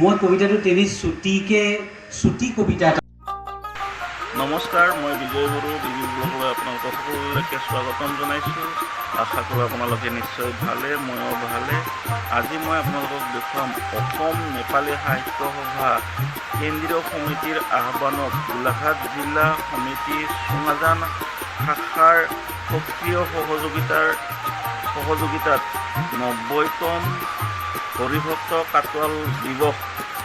মই কবিতাটো তেনেই চুটিকৈ, চুটি কবিতা এটা নমস্কাৰ, মই বিজয় বড়ো, বিজয় ব্লগলৈ আপোনালোকক সকলোলৈকে স্বাগতম জনাইছোঁ। আশা কৰোঁ আপোনালোকে নিশ্চয় ভালে, ময়ো ভালে। আজি মই আপোনালোকক দেখুৱাম অসম নেপালী সাহিত্য সভা কেন্দ্ৰীয় সমিতিৰ আহ্বানত গোলাঘাট জিলা সমিতি চুঙাজান শাখাৰ সক্ৰিয় সহযোগিতাৰ, সহযোগিতাত নব্বৈতম হৰিভক্ত কাটোৱাল দিৱস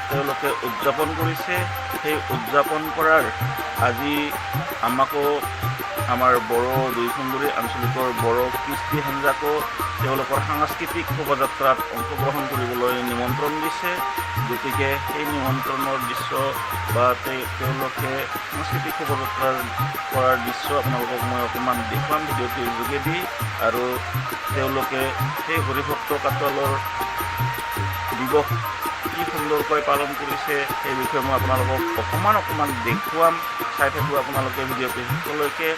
তেওঁলোকে উদযাপন কৰিছে। সেই উদযাপন কৰাৰ আজি আমাকো আমাৰ বড়ো দুই সুন্দৰী আঞ্চলিকৰ বড়ো কৃষ্টি সাঞ্জাকো তেওঁলোকৰ সাংস্কৃতিক শোভাযাত্ৰাত অংশগ্ৰহণ কৰিবলৈ নিমন্ত্ৰণ দিছে। গতিকে সেই নিমন্ত্ৰণৰ দৃশ্য বা তেওঁলোকে সাংস্কৃতিক শোভাযাত্ৰা কৰাৰ দৃশ্য আপোনালোকক মই অকণমান দেখুৱাম ভিডিঅ'টিৰ যোগেদি আৰু তেওঁলোকে সেই হৰিভক্ত কাটলৰ দিৱস কি সুন্দৰকৈ পালন কৰিছে সেই বিষয়ে মই আপোনালোকক অকণমান অকণমান দেখুৱাম। চাই থাকোঁ আপোনালোকে ভিডিঅ'টো শেষলৈকে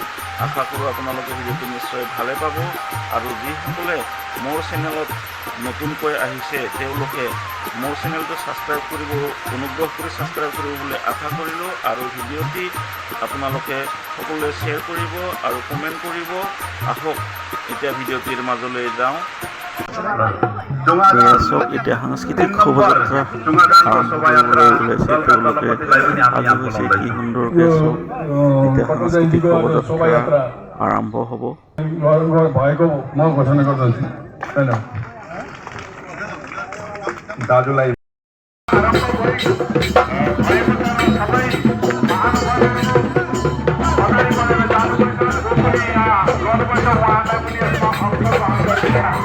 আশা কৰোঁ আপোনালোকে ভিডিঅ'টো নিশ্চয় ভালে পাব। আৰু যিসকলে মোৰ চেনেলত নতুনকৈ আহিছে, তেওঁলোকে মোৰ চেনেলটো ছাবস্ক্ৰাইব কৰিব, অনুগ্ৰহ কৰি ছাবস্ক্ৰাইব কৰিব বুলি আশা কৰিলোঁ। আৰু ভিডিঅ'টি আপোনালোকে সকলোৱে শ্বেয়াৰ কৰিব আৰু কমেণ্ট কৰিব। আহক, এতিয়া ভিডিঅ'টিৰ মাজলৈ যাওঁ। সব এটা সাংস্কৃতিক শোভাযাত্ৰা আৰম্ভ কৰিবলৈ ওলাইছে কি সুন্দৰকৈ চব এতিয়া সাংস্কৃতিক শোভাযাত্ৰা আৰম্ভ হ'ব। দাদুলাই সবাই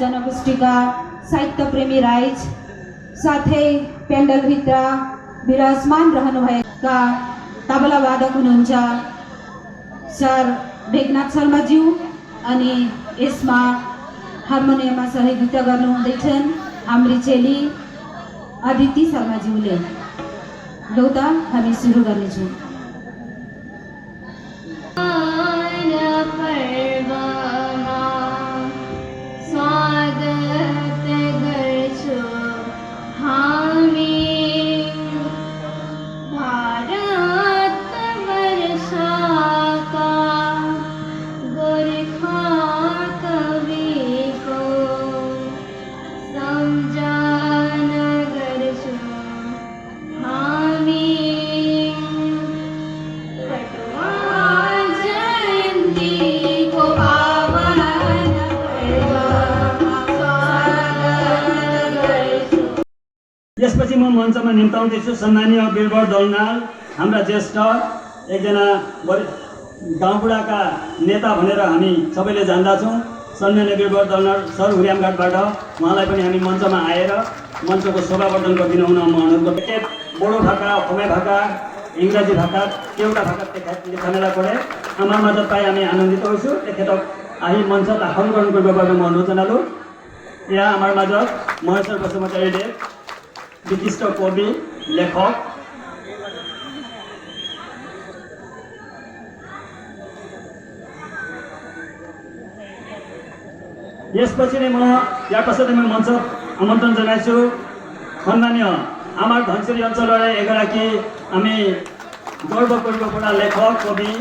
जनगोष्ठीका साहित्य प्रेमी राइज साथै पेन्डलभित्र विराजमान रहनुभएका तबला वादक हुनुहुन्छ सर मेघनाथ शर्माज्यू अनि यसमा हार्मोनियममा सहयोगिता गर्नुहुँदैछन् हाम्री चेली अदिति शर्माज्यूले लौ हमें हामी सुरु गर्नेछौँ यसपछि म मञ्चमा निम्ताउँदैछु सम्मानीय बिरबल दलनाल हाम्रा ज्येष्ठ एकजना वरि गाउँबुढाका नेता भनेर हामी सबैले जान्दछौँ सम्मान्य बिरबल दलनाल सर हुर्यामघाटबाट उहाँलाई पनि हामी मञ्चमा आएर मञ्चको शोभावर्धन गरिदिनु हुन म অনুরোধ করতে তেখেত বড়ো ভাষা অসমীয়া ভাষা ইংৰাজী ভাষাত কেওটা ভাষাত তেখেত লিখনিলা কৰে আমাৰ মাজত পাই আমি আনন্দিত হৈছোঁ তেখেতক আহি মঞ্চত আসন গ্ৰহণ কৰিবৰ বাবে মই অনুৰোধ জনালোঁ এয়া আমাৰ মাজত মহেশ্বৰ বসুমতাৰীদেৱ বিশিষ্ট কবি লেখক यसपछि नै म ইয়াৰ পাছতে মই মঞ্চত আমন্ত্ৰণ জনাইছোঁ সন্মানীয় আমাৰ ধনচিৰি অঞ্চলৰে এগৰাকী আমি গৰ্ব কৰিব পৰা লেখক কবি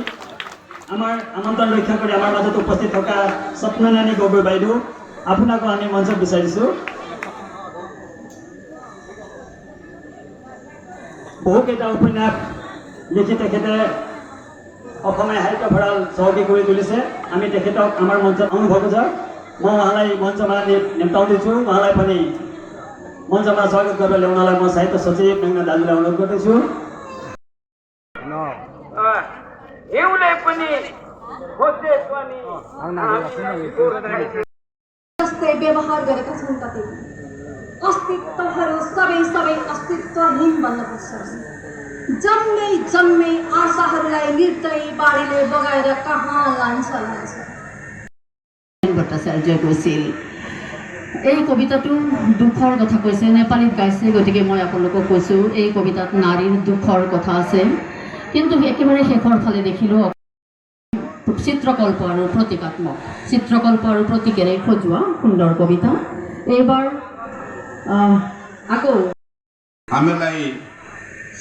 আমাৰ আমন্ত্ৰণ ৰক্ষা কৰি আমাৰ মাজত উপস্থিত থকা স্বপ্ননানী গগৈ বাইদেউ আপোনাকো আমি মঞ্চত বিচাৰিছোঁ বহুকেইটা উপন্যাস লিখি তেখেতে অসমীয়া সাহিত্য ভঁৰাল চহকী কৰি তুলিছে আমি তেখেতক আমাৰ মঞ্চত অনুভৱ যাওঁ म उहाँलाई मञ्चमा नि- निम्ताउँदैछु उहाँलाई पनि मञ्चमा स्वागत गरेर ल्याउनलाई म साहित्य सचिव मेघना दाजुलाई अनुरोध गर्दैछु हिउँले पनि खोजेको नि जस्तै व्यवहार गरेका छन् कति अस्तित्वहरू सबै सबै अस्तित्वहीन बन्न पुग्छ जन्मै जन्मै आशाहरूलाई निर्दय बाढीले बगाएर कहाँ लान्छ लान्छ ভট্টাচাৰ্যই কৈছিল এই কবিতাটো দুখৰ কথা কৈছে নেপালীত গাইছে গতিকে মই আপোনালোকক কৈছোঁ এই কবিতাত নাৰীৰ দুখৰ কথা আছে কিন্তু একেবাৰে শেষৰ ফালে দেখিলোঁ চিত্ৰকল্প আৰু প্ৰতীকাত্মক চিত্ৰকল্প আৰু প্ৰতীকেৰে সজোৱা সুন্দৰ কবিতা এইবাৰ आएको हामीलाई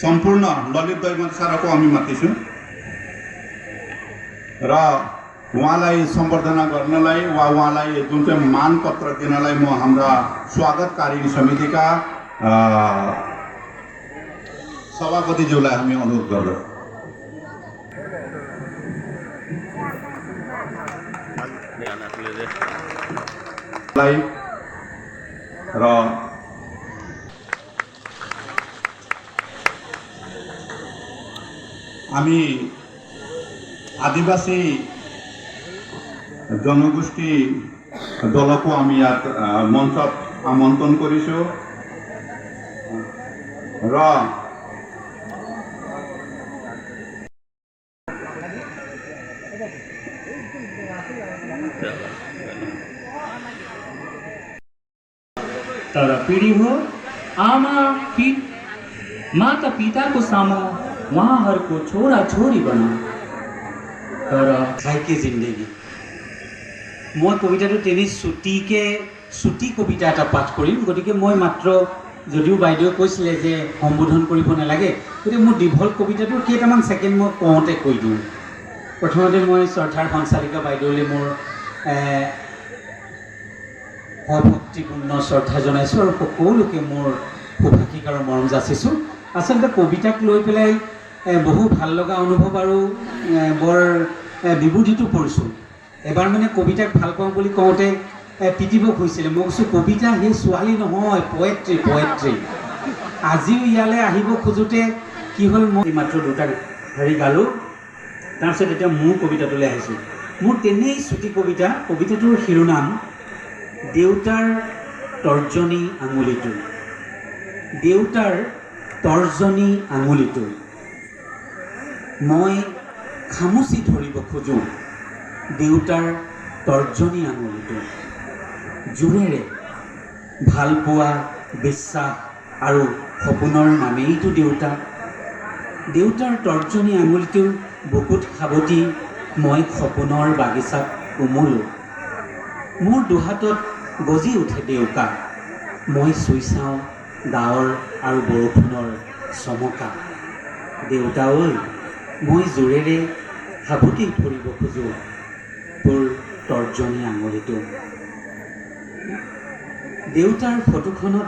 सम्पूर्ण ललित दैवन साराको हामी छु। र उहाँलाई सम्बर्धना गर्नलाई वा उहाँलाई जुन चाहिँ मानपत्र दिनलाई म हाम्रा स्वागतकारी समितिका सभापतिज्यूलाई हामी अनुरोध गर्दछौँ। र আমি আদিবাসী জনগোষ্ঠী দলকো আমি ইয়াত মঞ্চত আমন্ত্ৰণ কৰিছোঁ। ৰ। तर पीढ़ी हो आमा पी, माता पिता उहाँहरूको छोरा छोरी बना तर खाइके जिन्दगी মই কবিতাটো তেনেই চুটিকৈ চুটি কবিতা এটা পাঠ কৰিম গতিকে মই মাত্ৰ যদিও বাইদেৱে কৈছিলে যে সম্বোধন কৰিব নালাগে গতিকে মোৰ দীঘল কবিতাটো কেইটামান ছেকেণ্ড মই কওঁতে কৈ দিওঁ প্ৰথমতে মই শ্ৰদ্ধাৰ সঞ্চালিকা বাইদেউলৈ মোৰ এ, সভক্তিপূৰ্ণ শ্ৰদ্ধা জনাইছোঁ আৰু সকলোকে মোৰ সুভাষিক আৰু মৰম যাচিছোঁ আচলতে কবিতাক লৈ পেলাই এ, বহু ভালো লগা অনুভৱ আৰু বৰ বিবুধিতো পৰিছোঁ। এবাৰ মানে কবিতাক ভালো পাওঁ বুলি কওঁতে এ, খুজিছিলে মই কৈছোঁ কবিতা সেই ছোৱালী নহয় পয়েট্ৰি পয়েট্ৰি আজিও ইয়ালৈ আহিব খোজোতে কি হ'ল মই মাত্ৰ দুটা হেৰি গালোঁ। তাৰপিছত এতিয়া মোৰ কবিতাটোলৈ আহিছোঁ। মোৰ তেনেই চুটি কবিতা কবিতাটোৰ শিৰোনাম দেউতাৰ তৰ্জনী আঙুলিটো। দেউতাৰ তৰ্জনী আঙুলিটো। মই খামুচি ধৰিব খোজোঁ দেউতাৰ তৰ্জনী আঙুলিটো জোৰেৰে ভালপোৱা বিশ্বাস আৰু সপোনৰ নামেইতো দেউতা। দেউতাৰ তৰ্জনী আঙুলিটো বুকুত সাৱটি মই সপোনৰ বাগিচাত উমলো। মোৰ দুহাতত গজি উঠে ডেউকা মই চুই চাওঁ ডাৱৰ আৰু বৰষুণৰ চমকা। দেউতা ঐ মই জোৰেৰে সাৱটি ধৰিব খোজোঁ। তোৰ তৰ্জনী আঙুলিটো। দেউতাৰ ফটোখনত